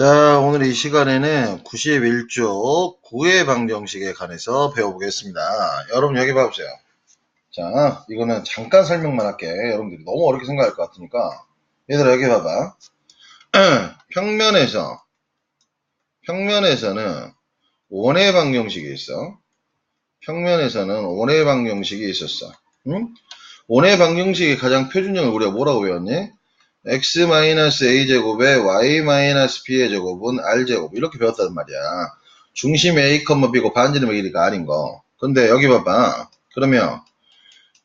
자, 오늘 이 시간에는 91쪽 구의 방정식에 관해서 배워보겠습니다. 여러분 여기 봐보세요. 자, 이거는 잠깐 설명만 할게. 여러분들이 너무 어렵게 생각할 것 같으니까. 얘들아 여기 봐봐. 평면에서 평면에서는 원의 방정식이 있어. 평면에서는 원의 방정식이 있었어. 응? 원의 방정식의 가장 표준형을 우리가 뭐라고 외웠니? X-a제곱에 y-b의 제곱은 r제곱 이렇게 배웠단 말이야. 중심 a, b고 반지름의 길이가 아닌 거. 근데 여기 봐봐. 그러면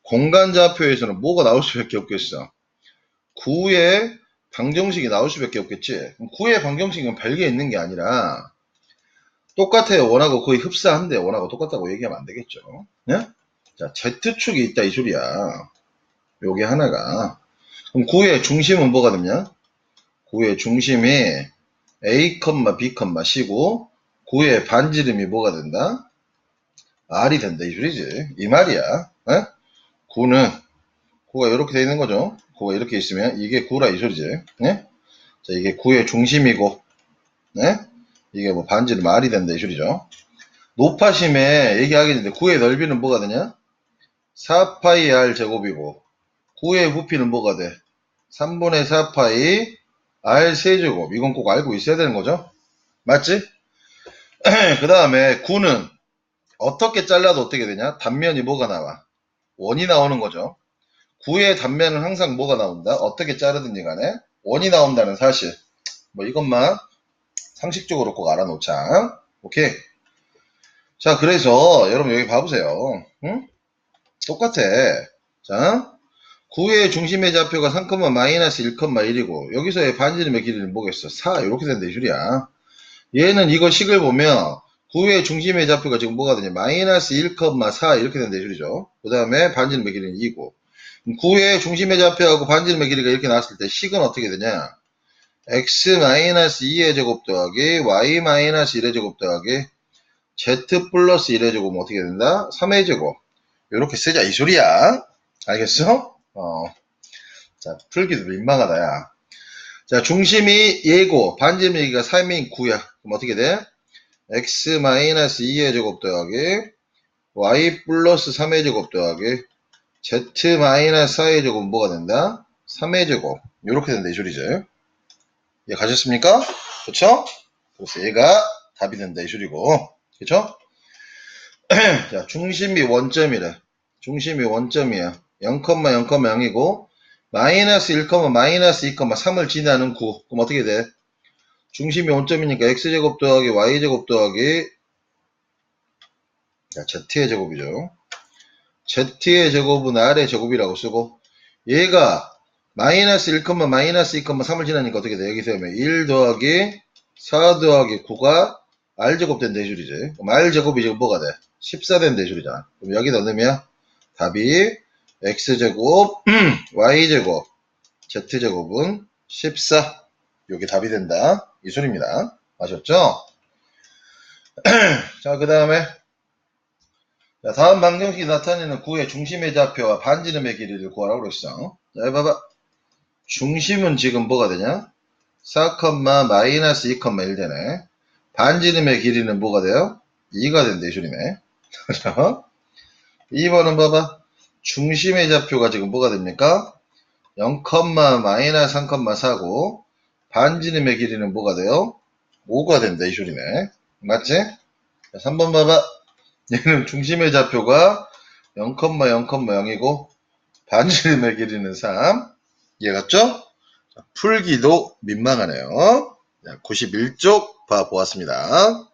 공간좌표에서는 뭐가 나올 수밖에 없겠어? 9의 방정식이 나올 수밖에 없겠지. 9의 방정식은 별개 있는 게 아니라 똑같아요. 원하고 거의 흡사한데 원하고 똑같다고 얘기하면 안 되겠죠. 네? 자, Z축이 있다 이 소리야. 요게 하나가. 그럼 9의 중심은 뭐가 되냐? 9의 중심이 A, B, C고 9의 반지름이 뭐가 된다? R이 된다 이 소리지. 이 말이야. 에? 9는 9가 이렇게 돼 있는 거죠. 9가 이렇게 있으면 이게 9라 이 소리지. 네? 자, 이게 9의 중심이고 네? 이게 뭐 반지름 R이 된다 이 소리죠. 높아심에 얘기하겠는데 9의 넓이는 뭐가 되냐? 4파이 R 제곱이고 9의 부피는 뭐가 돼? 3분의 4파이 R 세제곱. 이건 꼭 알고 있어야 되는 거죠? 맞지? 그 다음에 9는 어떻게 잘라도 어떻게 되냐? 단면이 뭐가 나와? 원이 나오는 거죠. 9의 단면은 항상 뭐가 나온다? 어떻게 자르든지 간에 원이 나온다는 사실. 뭐 이것만 상식적으로 꼭 알아놓자. 오케이. 자, 그래서 여러분 여기 봐보세요. 응? 똑같아. 자, 9의 중심의 좌표가 3, 마이너스 1,1이고 여기서의 반지름의 길이는 뭐겠어? 4 이렇게 이 소리야. 얘는 이거 식을 보면 9의 중심의 좌표가 지금 뭐가 되냐? 마이너스 1,4 이렇게 된다 이 소리죠. 그 다음에 반지름의 길이는 2고 9의 중심의 좌표하고 반지름의 길이가 이렇게 나왔을 때 식은 어떻게 되냐? x 마이너스 2의 제곱 더하기 y 마이너스 1의 제곱 더하기 z 플러스 1의 제곱은 어떻게 된다? 3의 제곱 이렇게 쓰자 이 소리야. 알겠어? 어. 자, 풀기도 민망하다, 야. 자, 중심이 예고, 반지름 얘기가 3인 9야. 그럼 어떻게 돼? x 마이너스 2의 제곱 더하기 y 플러스 3의 제곱 더하기 z 마이너스 4의 제곱 뭐가 된다? 3의 제곱. 이렇게 된다, 이 소리죠. 예, 가셨습니까? 그쵸? 그래서 얘가 답이 된다, 이 소리고. 그쵸? 자, 중심이 원점이래. 중심이 원점이야. 0,0,0이고 마이너스 1, 마이너스 2, 3을 지나는 9 그럼 어떻게 돼? 중심이 원점이니까 x제곱 더하기 y제곱 더하기 자, z의 제곱이죠. z의 제곱은 r의 제곱이라고 쓰고 얘가 마이너스 1, 마이너스 2, 3을 지나니까 어떻게 돼? 여기서 하면 1 더하기 4 더하기 9가 r제곱 된 대줄이지. 그럼 r제곱이 지금 뭐가 돼? 14 된 대줄이잖아. 그럼 여기다 넣으면 답이 x제곱, y제곱, z제곱은 14. 이게 답이 된다. 이 소리입니다. 아셨죠? 자, 그 다음에 다음 방정식이 나타내는 구의 중심의 좌표와 반지름의 길이를 구하라고 그랬어. 자, 봐봐. 중심은 지금 뭐가 되냐? 4, 마이너스 2,1 되네. 반지름의 길이는 뭐가 돼요? 2가 된대, 이 소리네. 2번은 봐봐. 중심의 좌표가 지금 뭐가 됩니까? 0, 마이너스 3,4고 반지름의 길이는 뭐가 돼요? 5가 된다 이 소리네. 맞지? 자, 3번 봐봐. 얘는 중심의 좌표가 0, 0,0이고 반지름의 길이는 3. 이해갔죠? 자, 풀기도 민망하네요. 91쪽 봐보았습니다.